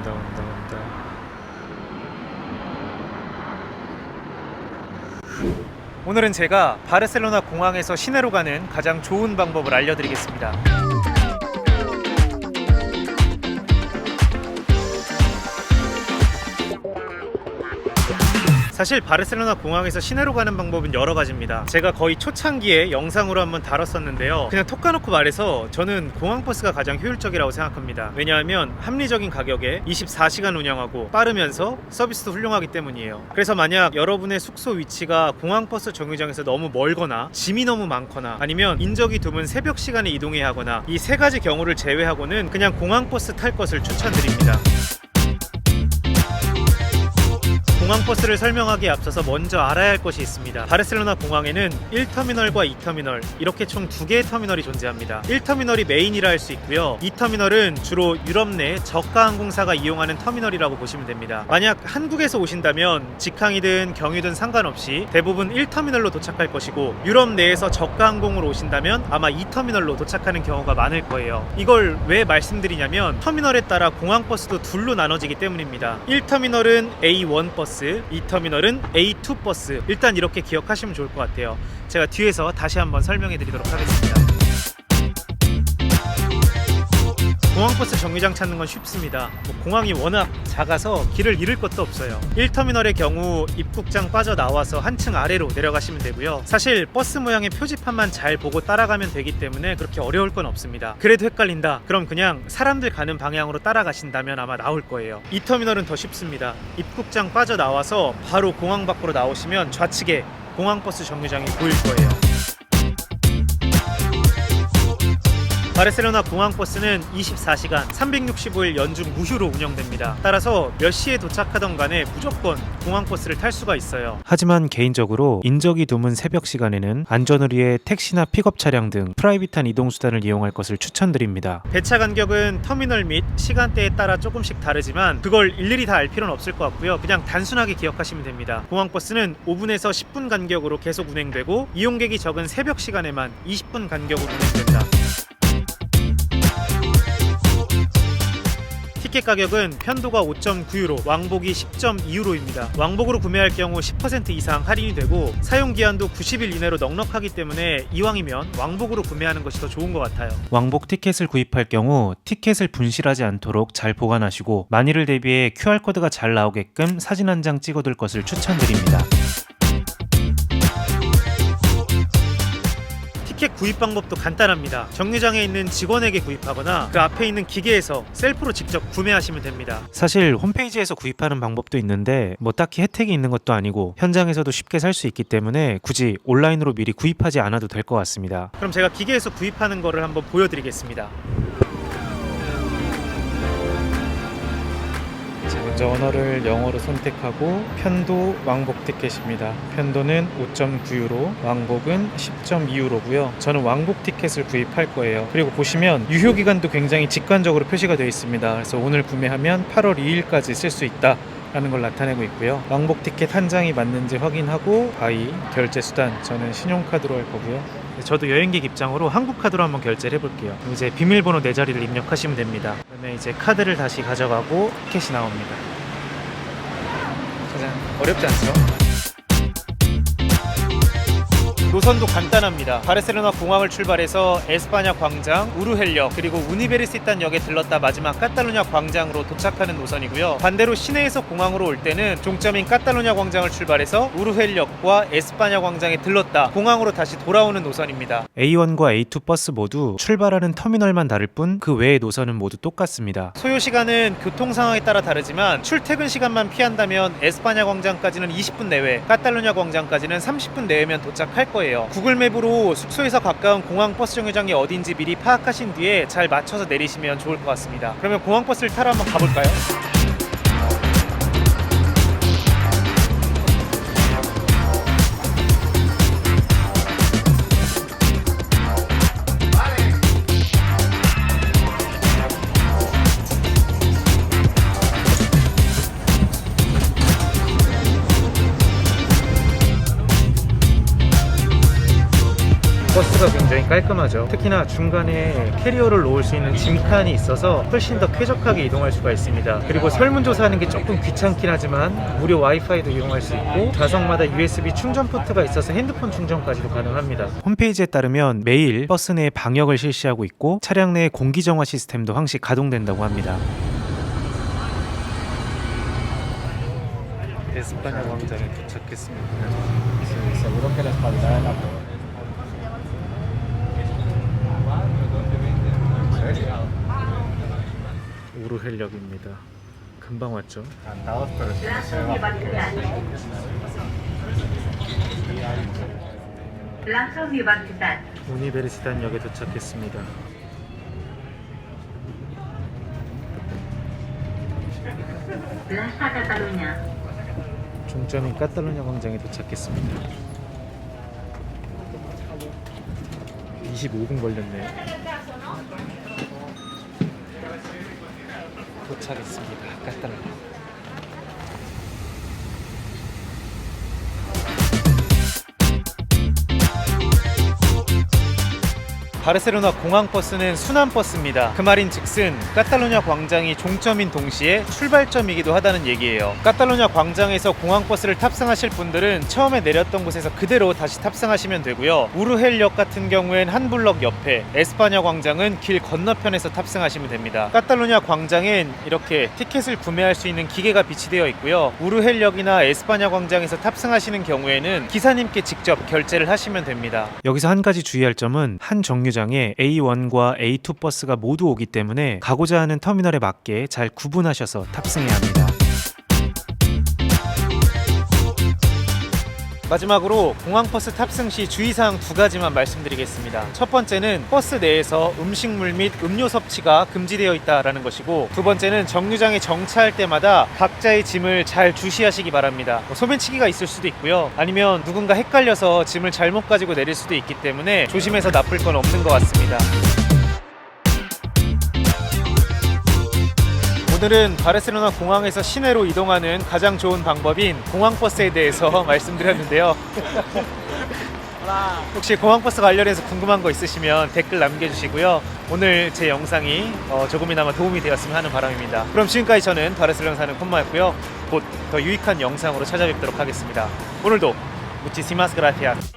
온다 온다 온다. 오늘은 제가 바르셀로나 공항에서 시내로 가는 가장 좋은 방법을 알려드리겠습니다 사실 바르셀로나 공항에서 시내로 가는 방법은 여러 가지입니다. 제가 거의 초창기에 영상으로 한번 다뤘었는데요. 그냥 톡 까놓고 말해서 저는 공항버스가 가장 효율적이라고 생각합니다. 왜냐하면 합리적인 가격에 24시간 운영하고 빠르면서 서비스도 훌륭하기 때문이에요. 그래서 만약 여러분의 숙소 위치가 공항버스 정류장에서 너무 멀거나 짐이 너무 많거나 아니면 인적이 드문 새벽 시간에 이동해야 하거나 이 세 가지 경우를 제외하고는 그냥 공항버스 탈 것을 추천드립니다. 공항 버스를 설명하기에 앞서서 먼저 알아야 할 것이 있습니다. 바르셀로나 공항에는 1터미널과 2터미널 이렇게 총 두 개의 터미널이 존재합니다. 1터미널이 메인이라 할 수 있고요. 2터미널은 주로 유럽 내 저가 항공사가 이용하는 터미널이라고 보시면 됩니다. 만약 한국에서 오신다면 직항이든 경유든 상관없이 대부분 1터미널로 도착할 것이고 유럽 내에서 저가 항공으로 오신다면 아마 2터미널로 도착하는 경우가 많을 거예요. 이걸 왜 말씀드리냐면 터미널에 따라 공항 버스도 둘로 나눠지기 때문입니다. 1터미널은 A1 버스, 2터미널은 A2 버스. 일단 이렇게 기억하시면 좋을 것 같아요. 제가 뒤에서 다시 한번 설명해 드리도록 하겠습니다. 공항버스 정류장 찾는 건 쉽습니다. 뭐 공항이 워낙 작아서 길을 잃을 것도 없어요. 1터미널의 경우 입국장 빠져나와서 한층 아래로 내려가시면 되고요. 사실 버스 모양의 표지판만 잘 보고 따라가면 되기 때문에 그렇게 어려울 건 없습니다. 그래도 헷갈린다. 그럼 그냥 사람들 가는 방향으로 따라가신다면 아마 나올 거예요. 2터미널은 더 쉽습니다. 입국장 빠져나와서 바로 공항 밖으로 나오시면 좌측에 공항버스 정류장이 보일 거예요. 바르셀로나 공항버스는 24시간 365일 연중 무휴로 운영됩니다. 따라서 몇 시에 도착하던 간에 무조건 공항버스를 탈 수가 있어요. 하지만 개인적으로 인적이 드문 새벽 시간에는 안전을 위해 택시나 픽업 차량 등 프라이빗한 이동 수단을 이용할 것을 추천드립니다. 배차 간격은 터미널 및 시간대에 따라 조금씩 다르지만 그걸 일일이 다 알 필요는 없을 것 같고요. 그냥 단순하게 기억하시면 됩니다. 공항버스는 5분에서 10분 간격으로 계속 운행되고 이용객이 적은 새벽 시간에만 20분 간격으로 운행된다. 티켓 가격은 편도가 5.9유로, 왕복이 10.2유로입니다. 왕복으로 구매할 경우 10% 이상 할인이 되고 사용 기한도 90일 이내로 넉넉하기 때문에 이왕이면 왕복으로 구매하는 것이 더 좋은 것 같아요. 왕복 티켓을 구입할 경우 티켓을 분실하지 않도록 잘 보관하시고 만일을 대비해 QR 코드가 잘 나오게끔 사진 한 장 찍어둘 것을 추천드립니다. 티켓 구입 방법도 간단합니다. 정류장에 있는 직원에게 구입하거나 그 앞에 있는 기계에서 셀프로 직접 구매하시면 됩니다. 사실 홈페이지에서 구입하는 방법도 있는데 뭐 딱히 혜택이 있는 것도 아니고 현장에서도 쉽게 살 수 있기 때문에 굳이 온라인으로 미리 구입하지 않아도 될 것 같습니다. 그럼 제가 기계에서 구입하는 거를 한번 보여드리겠습니다. 먼저 언어를 영어로 선택하고 편도 왕복 티켓입니다. 편도는 5.9유로, 왕복은 10.2유로고요. 저는 왕복 티켓을 구입할 거예요. 그리고 보시면 유효 기간도 굉장히 직관적으로 표시가 되어 있습니다. 그래서 오늘 구매하면 8월 2일까지 쓸 수 있다. 라는 걸 나타내고 있고요. 왕복 티켓 한 장이 맞는지 확인하고 바이 결제 수단 저는 신용카드로 할 거고요. 저도 여행객 입장으로 한국 카드로 한번 결제를 해볼게요. 이제 비밀번호 네 자리를 입력하시면 됩니다. 그다음에 이제 카드를 다시 가져가고 티켓이 나옵니다. 짜잔 어렵지 않죠? 노선도 간단합니다. 바르셀로나 공항을 출발해서 에스파냐 광장, 우르헬역 그리고 우니베르시탄 역에 들렀다 마지막 카탈루냐 광장으로 도착하는 노선이고요. 반대로 시내에서 공항으로 올 때는 종점인 카탈루냐 광장을 출발해서 우르헬역과 에스파냐 광장에 들렀다 공항으로 다시 돌아오는 노선입니다. A1과 A2 버스 모두 출발하는 터미널만 다를 뿐 그 외의 노선은 모두 똑같습니다. 소요 시간은 교통 상황에 따라 다르지만 출퇴근 시간만 피한다면 에스파냐 광장까지는 20분 내외, 카탈루냐 광장까지는 30분 내외면 도착할 거예요. 구글 맵으로 숙소에서 가까운 공항 버스 정류장이 어딘지 미리 파악하신 뒤에 잘 맞춰서 내리시면 좋을 것 같습니다. 그러면 공항 버스를 타러 한번 가볼까요? 굉장히 깔끔하죠. 특히나 중간에 캐리어를 놓을 수 있는 짐칸이 있어서 훨씬 더 쾌적하게 이동할 수가 있습니다. 그리고 설문조사하는 게 조금 귀찮긴 하지만 무료 와이파이도 이용할 수 있고 좌석마다 USB 충전 포트가 있어서 핸드폰 충전까지도 가능합니다. 홈페이지에 따르면 매일 버스 내에 방역을 실시하고 있고 차량 내 공기 정화 시스템도 항시 가동된다고 합니다. 에스파냐 광장에 도착했습니다. 우르헬역입니다. 금방 왔죠. Universidad. 우니베르시단 역에 도착했습니다. 종점인 카탈루냐 광장에 도착했습니다. 25분 걸렸네요. 도착했습니다. 카탈 바르셀로나 공항 버스는 순환 버스입니다. 그 말인 즉슨 카탈로냐 광장이 종점인 동시에 출발점이기도 하다는 얘기예요. 카탈로냐 광장에서 공항 버스를 탑승하실 분들은 처음에 내렸던 곳에서 그대로 다시 탑승하시면 되고요. 우르헬역 같은 경우엔 한 블럭 옆에 에스파냐 광장은 길 건너편에서 탑승하시면 됩니다. 카탈로냐 광장엔 이렇게 티켓을 구매할 수 있는 기계가 비치되어 있고요. 우르헬역이나 에스파냐 광장에서 탑승하시는 경우에는 기사님께 직접 결제를 하시면 됩니다. 여기서 한 가지 주의할 점은 한 정류장에 A1과 A2 버스가 모두 오기 때문에 가고자 하는 터미널에 맞게 잘 구분하셔서 탑승해야 합니다. 마지막으로 공항버스 탑승 시 주의사항 두 가지만 말씀드리겠습니다. 첫 번째는 버스 내에서 음식물 및 음료 섭취가 금지되어 있다라는 것이고 두 번째는 정류장에 정차할 때마다 각자의 짐을 잘 주시하시기 바랍니다. 뭐 소매치기가 있을 수도 있고요. 아니면 누군가 헷갈려서 짐을 잘못 가지고 내릴 수도 있기 때문에 조심해서 나쁠 건 없는 것 같습니다. 오늘은 바르셀로나 공항에서 시내로 이동하는 가장 좋은 방법인 공항버스에 대해서 말씀드렸는데요. 혹시 공항버스 관련해서 궁금한 거 있으시면 댓글 남겨주시고요. 오늘 제 영상이 어, 조금이나마 도움이 되었으면 하는 바람입니다. 그럼 지금까지 저는 바르셀로나 사는 콤마였고요. 곧 더 유익한 영상으로 찾아뵙도록 하겠습니다. 오늘도 무치시마스 그라티아스